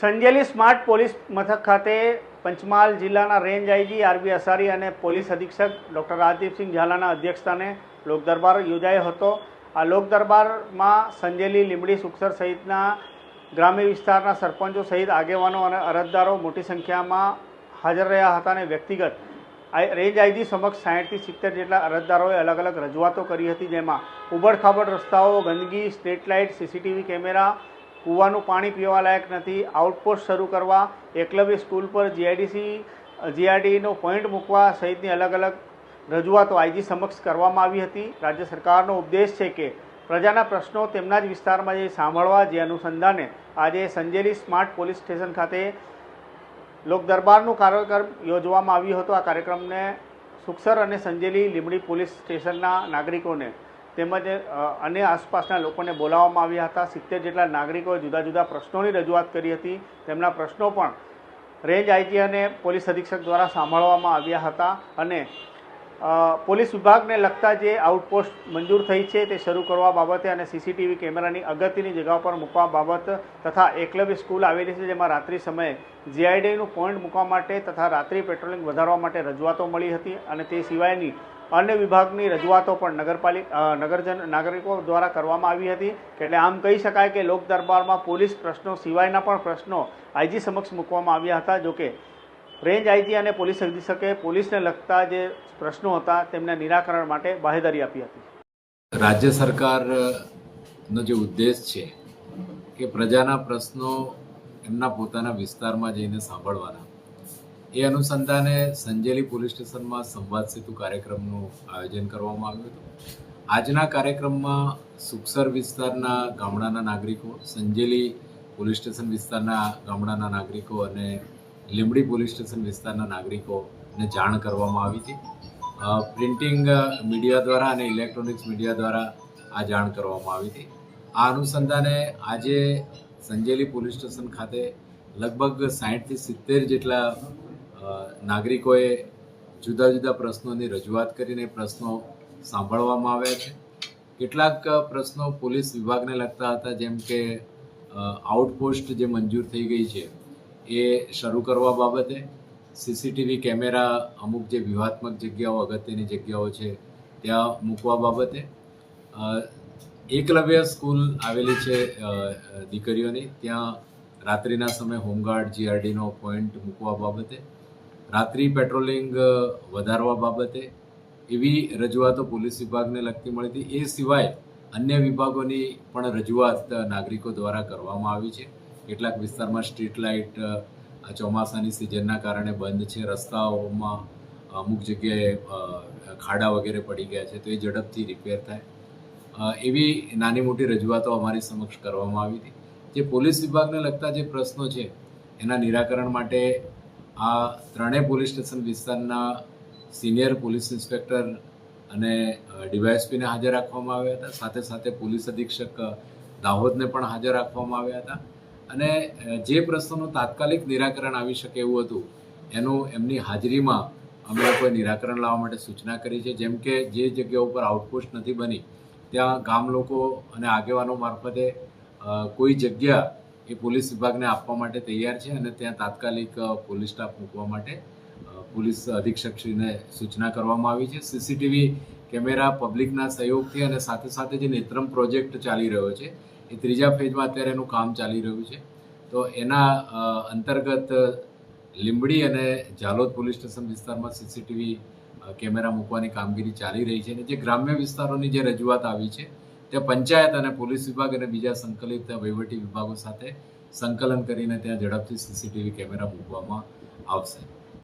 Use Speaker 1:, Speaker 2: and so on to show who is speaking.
Speaker 1: Sanjeli smart police મથક ખાતે પંચમહાલ જિલ્લાના રેન્જ આઈજી આરબી અસારી અને પોલીસ અધિક્ષક ડૉક્ટર રાજદીપસિંહ ઝાલાના અધ્યક્ષસ્થાને લોકદરબાર યોજાયો હતો. આ લોકદરબારમાં સંજેલી લીંબડી સુખસર સહિતના ગ્રામ્ય વિસ્તારના સરપંચો સહિત આગેવાનો અને અરજદારો મોટી સંખ્યામાં હાજર રહ્યા હતા અને વ્યક્તિગત રેન્જ આઈજી સમક્ષ સાહીઠથી સિત્તેર જેટલા અરજદારોએ અલગ અલગ રજૂઆતો કરી હતી જેમાં ઉબડખાબડ રસ્તાઓ ગંદકી સ્ટ્રીટ લાઇટ, સીસીટીવી કેમેરા કૂવાનું પાણી પીવા લાયક નથી. આઉટપોસ્ટ શરૂ કરવા, એકલવ્ય સ્કૂલ પર જીઆઈડીસી જીઆરડીનો પોઈન્ટ મૂકવા સહિતની અલગ અલગ રજૂઆતો આઈજી સમક્ષ કરવામાં આવી હતી. રાજ્ય સરકારનો ઉપદેશ છે કે પ્રજાના પ્રશ્નો તેમના જ વિસ્તારમાં જે સાંભળવા, જે અનુસંધાને આજે સંજેલી સ્માર્ટ પોલીસ સ્ટેશન ખાતે લોક દરબારનું કાર્યક્રમ યોજવામાં આવ્યો હતો. આ કાર્યક્રમને સુખસર અને સંજેલી લીંબડી પોલીસ સ્ટેશનના નાગરિકોને તેમજ અને આસપાસના લોકોને બોલાવવામાં આવ્યા હતા. સિત્તેર જેટલા નાગરિકોએ જુદા જુદા પ્રશ્નોની રજૂઆત કરી હતી. તેમના પ્રશ્નો પણ રેન્જ આઈજી અને પોલીસ અધિક્ષક દ્વારા સાંભળવામાં આવ્યા હતા અને પોલીસ વિભાગને લગતા જે આઉટપોસ્ટ મંજૂર થઈ છે તે શરૂ કરવા બાબતે અને સીસીટીવી કેમેરાની અગત્યની જગ્યા પર મૂકવા બાબત તથા એકલવ્ય સ્કૂલ આવેલી છે જેમાં રાત્રિ સમયે જીઆઈડીનું પોઈન્ટ મૂકવા માટે તથા રાત્રિ પેટ્રોલિંગ વધારવા માટે રજૂઆતો મળી હતી અને તે સિવાયની અન્ય વિભાગની રજૂઆતો પણ નગરપાલિકા નગરજન, નાગરિકો દ્વારા કરવામાં આવી હતી એટલે આમ કહી શકાય કે લોક દરબારમાં પોલીસ પ્રશ્નો સિવાયના પણ પ્રશ્નો આઈજી સમક્ષ મૂકવામાં આવ્યા હતા જોકે રેન્જ આઈજી અને પોલીસ અધિક્ષકે પોલીસને લગતા જે પ્રશ્નો હતા તેમના નિરાકરણ માટે બાહેધરી આપી હતી.
Speaker 2: રાજ્ય સરકારનો જે ઉદ્દેશ છે કે પ્રજાના પ્રશ્નો એમના પોતાના વિસ્તારમાં જઈને સાંભળવાના, એ અનુસંધાને સંજેલી પોલીસ સ્ટેશનમાં સંવાદ સેતુ કાર્યક્રમનું આયોજન કરવામાં આવ્યું હતું. આજના કાર્યક્રમમાં સુખસર વિસ્તારના ગામડાના નાગરિકો, સંજેલી પોલીસ સ્ટેશન વિસ્તારના ગામડાના નાગરિકો અને લીંબડી પોલીસ સ્ટેશન વિસ્તારના નાગરિકોને જાણ કરવામાં આવી હતી. પ્રિન્ટિંગ મીડિયા દ્વારા અને ઇલેક્ટ્રોનિક્સ મીડિયા દ્વારા આ જાણ કરવામાં આવી હતી. આ અનુસંધાને આજે સંજેલી પોલીસ સ્ટેશન ખાતે લગભગ સાહીઠથી સિત્તેર જેટલા નાગરિકોએ જુદા જુદા પ્રશ્નોની રજૂઆત કરીને પ્રશ્નો સાંભળવામાં આવ્યા છે. કેટલાક પ્રશ્નો પોલીસ વિભાગને લગતા હતા, જેમ કે આઉટપોસ્ટ જે મંજૂર થઈ ગઈ છે એ શરૂ કરવા બાબતે સીસીટીવી કેમેરા અમુક જે વ્યૂહાત્મક જગ્યાઓ, અગત્યની જગ્યાઓ છે, ત્યાં મૂકવા બાબતે એકલવ્ય સ્કૂલ આવેલી છે દીકરીઓની. ત્યાં રાત્રિના સમયે હોમગાર્ડ, જીઆરડીનો પોઈન્ટ મૂકવા બાબતે, રાત્રિ પેટ્રોલિંગ વધારવા બાબતે એવી રજૂઆતો પોલીસ વિભાગને લગતી મળી હતી. એ સિવાય અન્ય વિભાગોની પણ રજૂઆત નાગરિકો દ્વારા કરવામાં આવી છે. કેટલાક વિસ્તારમાં સ્ટ્રીટ લાઇટ ચોમાસાની સિઝનના કારણે બંધ છે. રસ્તાઓમાં અમુક જગ્યાએ ખાડા વગેરે પડી ગયા છે, તો એ ઝડપથી રિપેર થાય. એવી નાની મોટી રજૂઆતો અમારી સમક્ષ કરવામાં આવી હતી. જે પોલીસ વિભાગને લગતા જે પ્રશ્નો છે, એના નિરાકરણ માટે આ ત્રણેય પોલીસ સ્ટેશન વિસ્તારના સિનિયર પોલીસ ઇન્સ્પેક્ટર અને ડીવાયએસપીને હાજર રાખવામાં આવ્યા હતા. સાથે સાથે પોલીસ અધિક્ષક દાહોદને પણ હાજર રાખવામાં આવ્યા હતા. અને જે પ્રશ્નોનું તાત્કાલિક નિરાકરણ આવી શકે એવું હતું, એનું, એમની હાજરીમાં અમે લોકોએ નિરાકરણ લાવવા માટે સૂચના કરી છે. જેમ કે, જે જગ્યા ઉપર આઉટપોસ્ટ નથી બની, ત્યાં ગામ લોકો અને આગેવાનો મારફતે કોઈ જગ્યા એ પોલીસ વિભાગને આપવા માટે તૈયાર છે અને ત્યાં તાત્કાલિક પોલીસ સ્ટાફ મૂકવા માટે પોલીસ અધિક્ષકશ્રીને સૂચના કરવામાં આવી છે. સીસીટીવી કેમેરા પબ્લિકના સહયોગથી અને સાથે સાથે જે નેત્રમ પ્રોજેક્ટ ચાલી રહ્યો છે એ ત્રીજા ફેઝમાં અત્યારે એનું કામ ચાલી રહ્યું છે. તો એના અંતર્ગત લીંબડી અને ઝાલોદ પોલીસ સ્ટેશન વિસ્તારમાં સીસીટીવી કેમેરા મૂકવાની કામગીરી ચાલી રહી છે અને જે ગ્રામ્ય વિસ્તારોની જે રજૂઆત આવી છે તે પંચાયત અને પોલીસ વિભાગ અને બીજા સંકલિત વહીવટી વિભાગો સાથે સંકલન કરીને ત્યાં ઝડપથી સીસીટીવી કેમેરા મૂકવામાં આવશે.